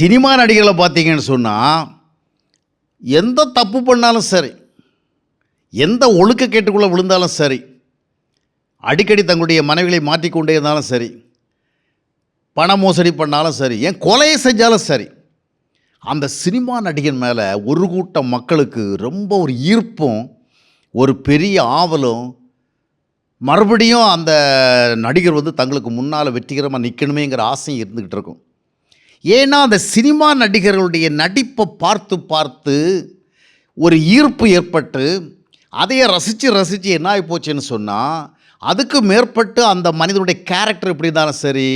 Cinema நடிகர்களை பார்த்தீங்கன்னு சொன்னால் எந்த தப்பு பண்ணாலும் சரி எந்த ஒழுக்க கேட்டுக்குள்ளே விழுந்தாலும் சரி அடிக்கடி தங்களுடைய மனைவிகளை மாற்றிக்கொண்டே இருந்தாலும் சரி பண மோசடி பண்ணாலும் சரி ஏன் கொலையை செஞ்சாலும் சரி அந்த சினிமா நடிகன் மேலே ஒரு கூட்டம் மக்களுக்கு ரொம்ப ஒரு ஈர்ப்பும் ஒரு பெரிய ஆவலும் மறுபடியும் அந்த நடிகர் வந்து தங்களுக்கு முன்னால் வெற்றிகரமாக நிற்கணுமேங்கிற ஆசையும் இருந்துக்கிட்டு இருக்கும். ஏன்னா அந்த சினிமா நடிகர்களுடைய நடிப்பை பார்த்து பார்த்து ஒரு ஈர்ப்பு ஏற்பட்டு அதையே ரசித்து ரசித்து என்ன ஆகி போச்சுன்னு சொன்னால் அதுக்கு மேற்பட்டு அந்த மனிதனுடைய கேரக்டர் எப்படி இருந்தாலும் சரி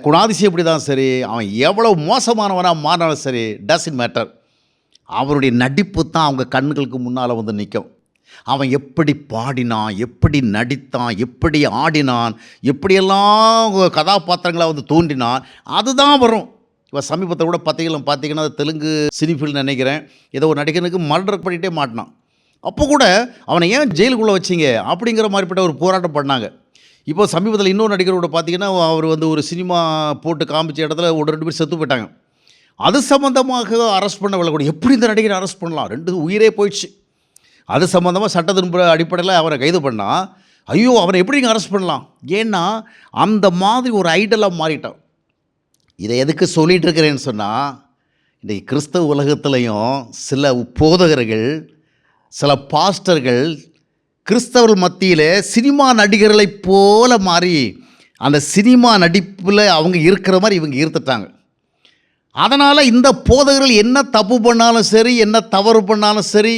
குணாதிசயம் இப்படி தான் சரி அவன் எவ்வளோ மோசமானவனாக மாறினாலும் சரி டசன் மேட்டர் அவருடைய நடிப்பு தான் அவங்க கண்களுக்கு முன்னால் வந்து நிற்கும் அவன் எப்படி பாடினான் எப்படி நடித்தான் எப்படி ஆடினான் எப்படியெல்லாம் கதாபாத்திரங்களை வந்து தோன்றினான் அதுதான் வரும். இப்போ சமீபத்தில் கூட பார்த்தீங்கன்னா பார்த்தீங்கன்னா தெலுங்கு சினிஃபில் நினைக்கிறேன். ஏதோ ஒரு நடிகனுக்கு மர்டர் பண்ணிகிட்டே மாட்டினான். அப்போ கூட அவனை ஏன் ஜெயிலுக்குள்ளே வச்சிங்க? அப்படிங்கிற மாதிரிப்பட்ட ஒரு போராட்டம் பண்ணாங்க. இப்போ சமீபத்தில் இன்னொரு நடிகரோட பார்த்தீங்கன்னா அவர் வந்து ஒரு சினிமா போட்டு காமிச்ச இடத்துல ஒரு ரெண்டு பேர் செத்து போயிட்டாங்க. அது சம்மந்தமாக அரெஸ்ட் பண்ண விளக்கூட எப்படி இந்த நடிகரை அரெஸ்ட் பண்ணலாம்? ரெண்டு உயிரே போயிடுச்சு. அது சம்மந்தமாக சட்டத்தின் ப- அடிப்படையில் அவரை கைது பண்ணால் ஐயோ அவனை எப்படி நீங்கள் அரெஸ்ட் பண்ணலாம்? ஏன்னா அந்த மாதிரி ஒரு ஐடலாக மாறிட்டான். இதை எதுக்கு சொல்லிகிட்டு இருக்கிறேன்னு சொன்னால் இன்றைக்கி கிறிஸ்தவ உலகத்துலேயும் சில போதகர்கள் சில பாஸ்டர்கள் கிறிஸ்தவர்கள் மத்தியில் சினிமா நடிகர்களைப் போல மாறி அந்த சினிமா நடிப்பில் அவங்க இருக்கிற மாதிரி இவங்க ஈர்த்துட்டாங்க அதனால் இந்த போதகர்கள் என்ன தப்பு பண்ணாலும் சரி என்ன தவறு பண்ணாலும் சரி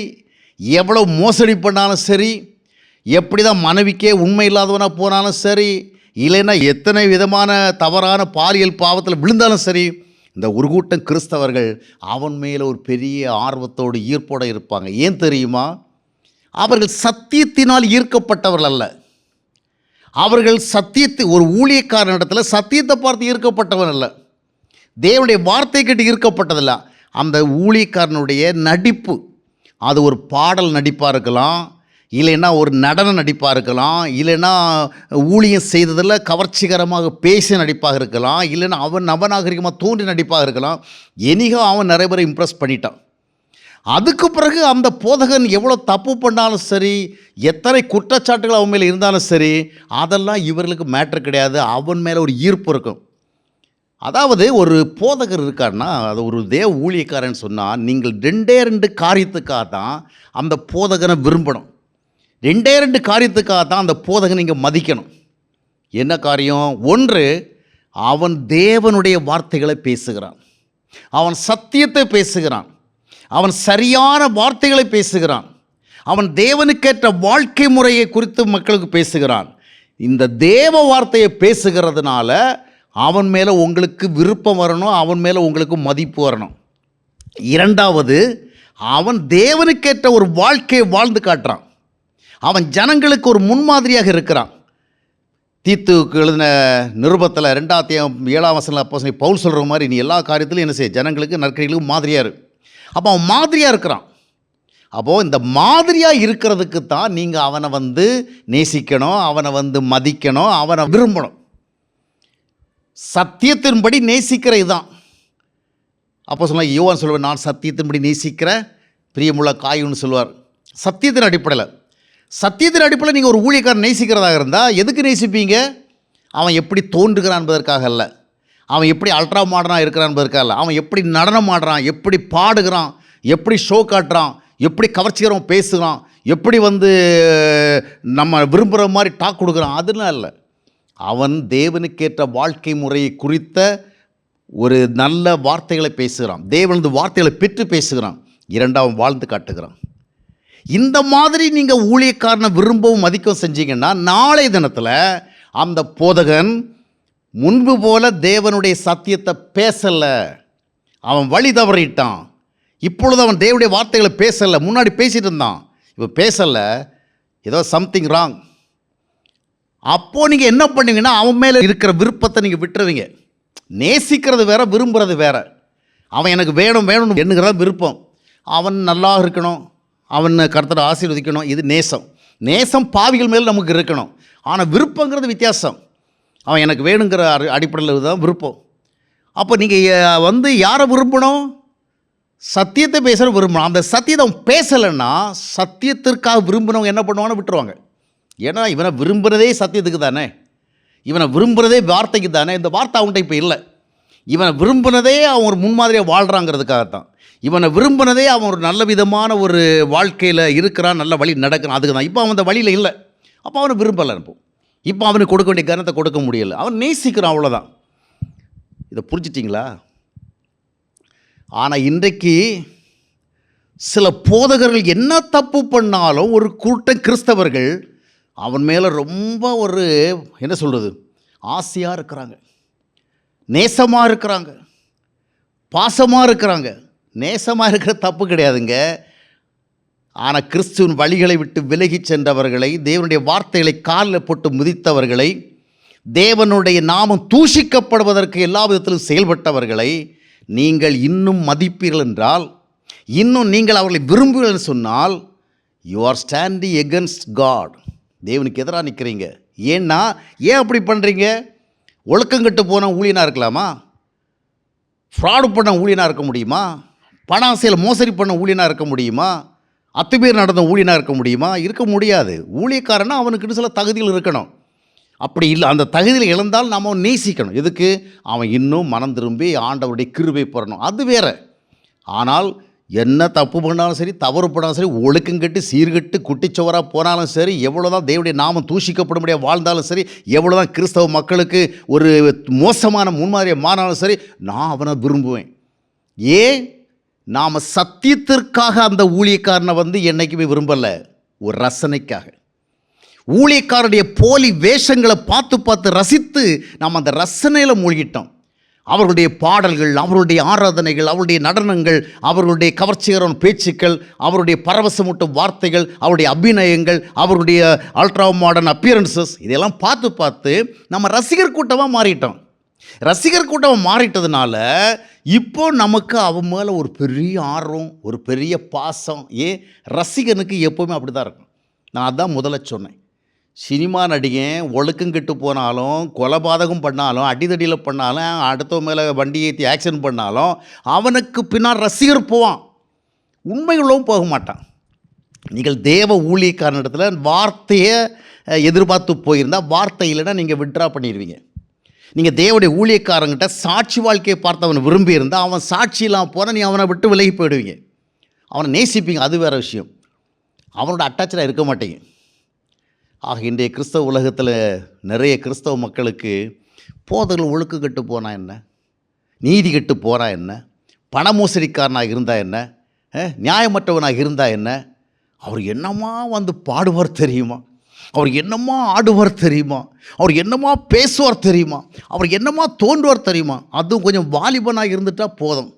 எவ்வளோ மோசடி பண்ணாலும் சரி எப்படி தான் மனைவிக்கே உண்மை இல்லாதவனாக போனாலும் சரி இல்லைன்னா எத்தனை விதமான தவறான பாலியல் பாவத்தில் விழுந்தாலும் சரி இந்த ஒரு கூட்டம் கிறிஸ்தவர்கள் அவன் மேலே ஒரு பெரிய ஆர்வத்தோடு ஈர்ப்போடு இருப்பாங்க. ஏன் தெரியுமா? அவர்கள் சத்தியத்தினால் ஈர்க்கப்பட்டவர்கள் அல்ல. அவர்கள் சத்தியத்தை ஒரு ஊழியக்காரன் இடத்துல சத்தியத்தை பார்த்து ஈர்க்கப்பட்டவன் அல்ல. தேவனுடைய வார்த்தை கேட்டு ஈர்க்கப்பட்டதில்ல. அந்த ஊழியக்காரனுடைய நடிப்பு அது ஒரு பாடல் நடிப்பாக இருக்கலாம் இல்லைன்னா ஒரு நடன நடிப்பாக இருக்கலாம் இல்லைன்னா ஊழியம் செய்ததில் கவர்ச்சிகரமாக பேசிய நடிப்பாக இருக்கலாம் இல்லைன்னா அவன் நவநாகரிகமாக தோன்றி நடிப்பாக இருக்கலாம். எனிகோ அவன் நிறைய பேரை இம்ப்ரெஸ் பண்ணிட்டான். அதுக்கு பிறகு அந்த போதகன் எவ்வளோ தப்பு பண்ணாலும் சரி எத்தனை குற்றச்சாட்டுகள் அவன் மேலே இருந்தாலும் சரி அதெல்லாம் இவர்களுக்கு மேட்ரு கிடையாது. அவன் மேலே ஒரு ஈர்ப்பு இருக்கும். அதாவது ஒரு போதகர் இருக்காருன்னா அது ஒரு தேவ ஊழியக்காரன் சொன்னால் நீங்கள் ரெண்டே ரெண்டு காரியத்துக்காக தான் அந்த போதகனை விரும்பணும். ரெண்டே ரெண்டு காரியத்துக்காக தான் அந்த போதகனை நீங்கள் மதிக்கணும். என்ன காரியம்? ஒன்று அவன் தேவனுடைய வார்த்தைகளை பேசுகிறான். அவன் சத்தியத்தை பேசுகிறான். அவன் சரியான வார்த்தைகளை பேசுகிறான். அவன் தேவனுக்கேற்ற வாழ்க்கை முறையை குறித்து மக்களுக்கு பேசுகிறான். இந்த தேவ வார்த்தையை பேசுகிறதுனால அவன் மேலே உங்களுக்கு விருப்பம் வரணும் அவன் மேலே உங்களுக்கு மதிப்பு வரணும். இரண்டாவது அவன் தேவனுக்கேற்ற ஒரு வாழ்க்கையை வாழ்ந்து காட்டுறான். அவன் ஜனங்களுக்கு ஒரு முன்மாதிரியாக இருக்கிறான். தீத்துக்கு எழுதின நிருபத்தில் ரெண்டாத்தியம் ஏழாம் வசனம் அப்போ பவுல் சொல்கிற மாதிரி நீ எல்லா காரியத்திலும் என்ன செய்ய ஜனங்களுக்கு நற்கரிகளுக்கு மாதிரியாக இரு. அப்போ அவன் மாதிரியாக இருக்கிறான். அப்போது இந்த மாதிரியாக இருக்கிறதுக்கு தான் நீங்கள் அவனை வந்து நேசிக்கணும் அவனை வந்து மதிக்கணும் அவனை விரும்பணும். சத்தியத்தின்படி நேசிக்கிற இதுதான் அப்போ சொன்னால் யோவான் சொல்லுவேன் நான் சத்தியத்தின்படி நேசிக்கிற பிரியமுள்ள காயுன்னு சொல்லுவார் சத்தியத்தின் அடிப்படையில் சத்தியத்தின் அடிப்படையில் நீங்கள் ஒரு ஊழியக்காரன் நேசிக்கிறதாக இருந்தால் எதுக்கு நேசிப்பீங்க? அவன் எப்படி தோன்றுகிறான் என்பதற்காக அல்ல. அவன் எப்படி அல்ட்ரா மாடர்னாக இருக்கிறான் என்பதற்காக அல்ல. அவன் எப்படி நடனம் ஆடுறான் எப்படி பாடுகிறான் எப்படி ஷோ காட்டுறான் எப்படி கவர்ச்சிகரம் பேசுகிறான் எப்படி வந்து நம்ம விரும்புகிற மாதிரி டாக் கொடுக்குறான் அதெல்லாம் இல்லை. அவன் தேவனுக்கேற்ற வாழ்க்கை முறையை குறித்த ஒரு நல்ல வார்த்தைகளை பேசுகிறான். தேவனது வார்த்தைகளை பெற்று பேசுகிறான். இரண்டாவது வாழ்ந்து காட்டுகிறான். இந்த மாதிரி நீங்கள் ஊழியக்காரனை விரும்பவும் மதிக்கவும் செஞ்சீங்கன்னா நாளை தினத்தில் அந்த போதகன் முன்பு போல தேவனுடைய சத்தியத்தை பேசலை. அவன் வழி தவறிட்டான். இப்பொழுது அவன் தேவனுடைய வார்த்தைகளை பேசலை. முன்னாடி பேசிட்டு இருந்தான். இப்போ பேசலை. ஏதோ சம்திங் ராங் அப்போது நீங்கள் என்ன பண்ணுவீங்கன்னா அவன் மேலே இருக்கிற விருப்பத்தை நீங்கள் விட்டுருவீங்க. நேசிக்கிறது வேற விரும்புகிறது வேற. அவன் எனக்கு வேணும் வேணும்னு எண்ணுகிறது விருப்பம். அவன் நல்லா இருக்கணும். அவனை கருத்தரை ஆசீர்வதிக்கணும். இது நேசம். நேசம் பாவிகள் மேல் நமக்கு இருக்கணும். ஆனால் விருப்பங்கிறது வித்தியாசம். அவன் எனக்கு வேணுங்கிற அடிப்படையில் தான் விருப்பம். அப்போ நீங்கள் வந்து யாரை விரும்பணும்? சத்தியத்தை பேசுகிற விரும்பணும். அந்த சத்தியத்தை அவன் பேசலைன்னா சத்தியத்திற்காக விரும்பினவங்க என்ன பண்ணுவாங்கன்னு விட்டுருவாங்க. ஏன்னா இவனை விரும்புகிறதே சத்தியத்துக்கு தானே. இவனை விரும்புகிறதே வார்த்தைக்கு தானே. இந்த வார்த்தை அவன்கிட்ட இப்போ இல்லை. இவனை விரும்பினதே அவன் ஒரு முன்மாதிரியாக வாழ்கிறாங்கிறதுக்காகத்தான் இவனை விரும்பினதே அவன் ஒரு நல்ல விதமான ஒரு வாழ்க்கையில் இருக்கிறான் நல்ல வழி நடக்கிறான். அதுக்கு தான் இப்போ அவன் அந்த வழியில் இல்லை. அப்போ அவனை விரும்பலை அனுப்பும் இப்போ அவனுக்கு கொடுக்க வேண்டிய கருணத்தை கொடுக்க முடியலை. அவன் நேசிக்கிறான் அவ்வளோதான் இதை புரிஞ்சிட்டிங்களா? ஆனால் இன்றைக்கு சில போதகர்கள் என்ன தப்பு பண்ணாலும் ஒரு கூட்டம் கிறிஸ்தவர்கள் அவன் மேலே ரொம்ப ஒரு என்ன சொல்கிறது ஆசையாக இருக்கிறாங்க. நேசமாக இருக்கிறாங்க. பாசமாக இருக்கிறாங்க. நேசமாக இருக்கிற தப்பு கிடையாதுங்க. ஆனால் கிறிஸ்துவின் வழிகளை விட்டு விலகிச் சென்றவர்களை தேவனுடைய வார்த்தைகளை காலில் போட்டு முதித்தவர்களை தேவனுடைய நாமம் தூஷிக்கப்படுவதற்கு எல்லா விதத்திலும் செயல்பட்டவர்களை நீங்கள் இன்னும் மதிப்பீர்கள் என்றால் இன்னும் நீங்கள் அவர்களை விரும்புவீர்கள் சொன்னால் you are standing against God தேவனுக்கு எதிராக நிற்கிறீங்க ஏன்னா ஏன் அப்படி பண்ணுறீங்க ஒழுக்கங்கட்டு போன ஊழியனாக இருக்கலாமா? ஃப்ராடு பண்ண ஊழியனாக இருக்க முடியுமா? பண ஆசையில் மோசடி பண்ண ஊழியனாக இருக்க முடியுமா? அத்துமீறி நடந்த ஊழியனாக இருக்க முடியுமா? இருக்க முடியாது. ஊழியக்காரனா அவனுக்குன்னு சில தகுதிகள் இருக்கணும். அப்படி இல்லை அந்த தகுதியில் இழந்தால் நாம் அவன் நேசிக்கணும். எதுக்கு? அவன் இன்னும் மனம் திரும்பி ஆண்டவருடைய கிருபை பெறணும். அது வேற. ஆனால் என்ன தப்பு பண்ணாலும் சரி தவறு பண்ணாலும் சரி ஒழுக்கங்கட்டு சீர்கட்டு குட்டிச்சுவராக போனாலும் சரி எவ்வளோ தான் தேவனுடைய நாமம் தூஷிக்கப்படும்படியாக வாழ்ந்தாலும் சரி எவ்வளோ தான் கிறிஸ்தவ மக்களுக்கு ஒரு மோசமான முன்மாதிரியை மாறினாலும் சரி நான் அவனை விரும்புவேன். ஏன்? நாம் சத்தியத்திற்காக அந்த ஊழியக்காரனை வந்து என்றைக்குமே விரும்பலை. ஒரு ரசனைக்காக. ஊழியக்காரனுடைய போலி வேஷங்களை பார்த்து பார்த்து ரசித்து நாம் அந்த ரசனையில் மூழ்கிட்டோம். அவர்களுடைய பாடல்கள் அவர்களுடைய ஆராதனைகள் அவருடைய நடனங்கள் அவர்களுடைய கவர்ச்சிகரமான பேச்சுக்கள் அவருடைய பரவசமூட்டும் வார்த்தைகள் அவருடைய அபிநயங்கள் அவருடைய அல்ட்ரா மாடர்ன் அப்பியரன்சஸ் இதெல்லாம் பார்த்து பார்த்து நம்ம ரசிகர் கூட்டமாக மாறிட்டோம். ரசிகர் கூட்டம் மாறிட்டதுனால இப்போ நமக்கு அவன் மேலே ஒரு பெரிய ஆர்வம் ஒரு பெரிய பாசம் ஏன்? ரசிகனுக்கு எப்போவுமே அப்படி தான் இருக்கும். நான் அதான் முதல்ல சொன்னேன். சினிமா நடிகன் ஒழுக்கம் கெட்டு போனாலும் கொலபாதகம் பண்ணாலும் அடிதடியில் பண்ணாலும் அடுத்த மேலே வண்டி ஏற்றி ஆக்சிடென்ட் பண்ணாலும் அவனுக்கு பின்னால் ரசிகர் போவான். உண்மையுள்ளவும் போக மாட்டான். நீங்கள் தேவ ஊழியக்காரன் இடத்துல வார்த்தையை எதிர்பார்த்து போயிருந்தால் வார்த்தை இல்லைன்னா நீங்கள் விட்ரா பண்ணிடுவீங்க நீங்கள் தேவடைய ஊழியக்காரங்கிட்ட சாட்சி வாழ்க்கையை பார்த்து அவன் விரும்பியிருந்தால் அவன் சாட்சி இல்லாமல் போனால் நீ அவனை விட்டு விலகி போயிடுவீங்க. அவனை நேசிப்பீங்க அது வேறு விஷயம். அவனோட அட்டாச்சில் இருக்க மாட்டேங்க. ஆக இன்றைய கிறிஸ்தவ உலகத்தில் நிறைய கிறிஸ்தவ மக்களுக்கு போதர்கள் ஒழுக்கு கெட்டு போனா என்ன? நீதி கெட்டு போகிறா என்ன? பண மோசடிக்காரனாக இருந்தால் என்ன? நியாயமற்றவனாக இருந்தால் என்ன? அவர் என்னமா வந்து பாடுவார் தெரியுமா? அவர் என்னமா ஆடுவார் தெரியுமா? அவர் என்னமா பேசுவார் தெரியுமா? அவர் என்னமா தோன்றுவார் தெரியுமா? அதுவும் கொஞ்சம் வாலிபனாக இருந்துட்டால் போதும்.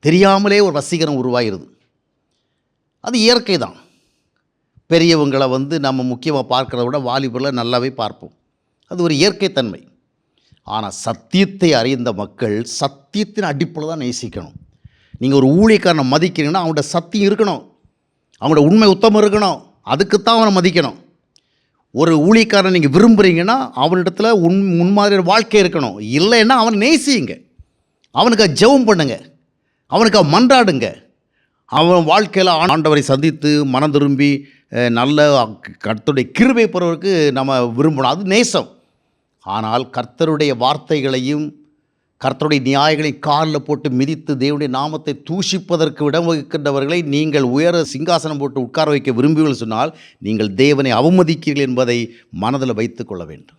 தெரியாமலே ஒரு வசீகரம் உருவாகிருது அது இயற்கை தான் பெரியவங்களை வந்து நம்ம முக்கியமாக பார்க்குறத விட வாலிபரில் நல்லாவே பார்ப்போம். அது ஒரு இயற்கைத்தன்மை ஆனால் சத்தியத்தை அறிந்த மக்கள் சத்தியத்தின் அடிப்பில் தான் நேசிக்கணும். நீங்கள் ஒரு ஊழியக்காரனை மதிக்கிறீங்கன்னா அவங்களோட சத்தியம் இருக்கணும். அவங்களோட உண்மை உத்தமம் இருக்கணும். அதுக்குத்தான் அவனை மதிக்கணும். ஒரு ஊழியக்காரனை நீங்கள் விரும்புகிறீங்கன்னா அவனிடத்துல உன் முன்மாதிரி வாழ்க்கை இருக்கணும். இல்லைன்னா அவனை நேசியுங்க. அவனுக்கு ஜெபம் பண்ணுங்க. அவனுக்கு மன்றாடுங்க. அவன் வாழ்க்கையில் ஆண்டவரை சந்தித்து மனம் திரும்பி நல்ல கர்த்தருடைய கிருபை பெறவருக்கு நம்ம விரும்பணும். அது நேசம். ஆனால் கர்த்தருடைய வார்த்தைகளையும் கர்த்தருடைய நியாயங்களையும் காலில் போட்டு மிதித்து தேவனுடைய நாமத்தை தூஷிப்பதற்கு இடம் வகிக்கின்றவர்களை நீங்கள் உயர சிங்காசனம் போட்டு உட்கார வைக்க விரும்புவீர்கள் சொன்னால் நீங்கள் தேவனை அவமதிக்கிறீர்கள் என்பதை மனதில் வைத்துக்கொள்ள வேண்டும்.